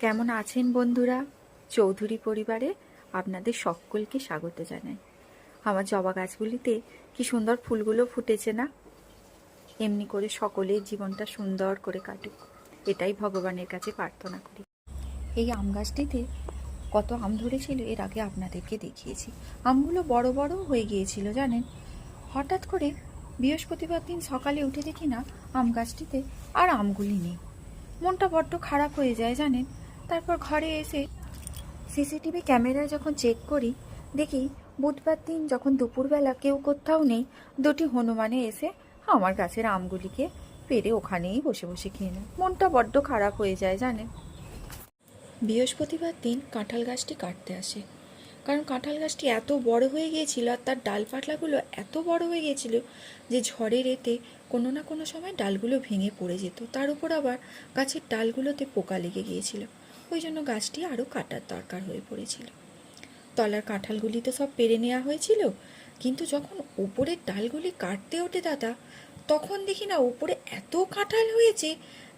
কেমন আছেন বন্ধুরা? চৌধুরী পরিবারে আপনাদের সকলকে স্বাগত জানাই। আমার জবা গাছগুলিতে কি সুন্দর ফুলগুলো ফুটেছে না? এমনি করে সকলের জীবনটা সুন্দর করে কাটুক। এটাই ভগবানের কাছে প্রার্থনা করি। এই আম গাছটিতে কত আম ধরেছিল, এর আগে আপনাদেরকে দেখিয়েছি। আমগুলো বড় বড় হয়ে গিয়েছিল, জানেন? হঠাৎ করে বৃহস্পতিবার দিন সকালে উঠে দেখি না আম গাছটিতে আর আমগুলি নেই। মনটা বড্ড খারাপ হয়ে যায়, জানেন? তারপর ঘরে এসে সিসিটিভি ক্যামেরায় যখন চেক করি, দেখি বুধবার দিন যখন দুপুরবেলা কেউ কোথাও নেই, দুটি হনুমানে এসে আমার গাছের আমগুলিকে পেরে ওখানেই বসে বসে খেয়ে নেয়। মনটা বড্ড খারাপ হয়ে যায়, জানেন? বৃহস্পতিবার দিন কাঁঠাল গাছটি কাটতে আসে। কারণ কাঁঠাল গাছটি এত বড় হয়ে গিয়েছিল আর তার ডাল পাটলাগুলো এত বড় হয়ে গিয়েছিল যে ঝড়ের এতে কোনো না কোনো সময় ডালগুলো ভেঙে পড়ে যেত। তার উপর আবার গাছের ডালগুলোতে পোকা লেগে গিয়েছিল। ওই জন্য গাছটি আরও কাটার দরকার হয়ে পড়েছিল। তলার কাঁঠালগুলি তো সব পেরে নেওয়া হয়েছিল, কিন্তু যখন উপরের ডালগুলি কাটতে ওঠে দাদা, তখন দেখি না উপরে এত কাঁঠাল হয়েছে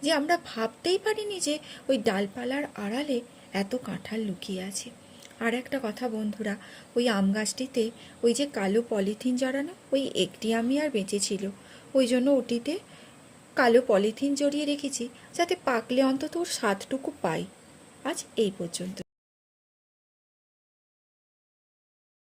যে আমরা ভাবতেই পারিনি যে ওই ডালপালার আড়ালে এত কাঁঠাল লুকিয়ে আছে। আর একটা কথা বন্ধুরা, ওই আম গাছটিতে ওই যে কালো পলিথিন জড়ানো, ওই একটি আমি আর বেঁচেছিল ওই জন্য ওটিতে কালো পলিথিন জড়িয়ে রেখেছি, যাতে পাকলে অন্তত ওর স্বাদটুকু পাই। আজ এই পর্যন্ত।